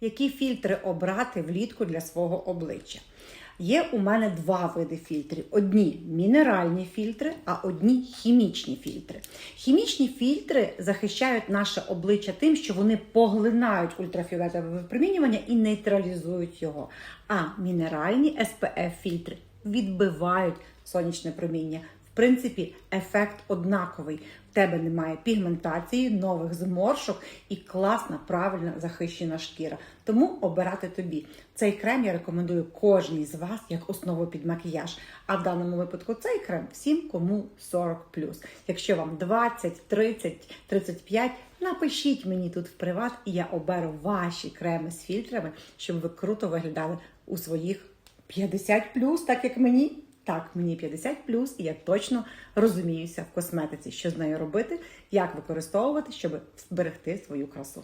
які фільтри обрати влітку для свого обличчя. Є у мене два види фільтрів: одні мінеральні фільтри, а одні хімічні фільтри. Хімічні фільтри захищають наше обличчя тим, що вони поглинають ультрафіолетове випромінювання і нейтралізують його. А мінеральні SPF фільтри відбивають сонячне проміння. Принципі, ефект однаковий. В тебе немає пігментації, нових зморшок і класна, правильно захищена шкіра. Тому обирати тобі. Цей крем я рекомендую кожній з вас як основу під макіяж. А в даному випадку цей крем всім, кому 40 Якщо вам 20, 30, 35, напишіть мені тут в приват, і я оберу ваші креми з фільтрами, щоб ви круто виглядали у своїх 50 так як мені. Так, мені 50 і я точно розуміюся в косметиці, що з нею робити, як використовувати, щоб зберегти свою красу.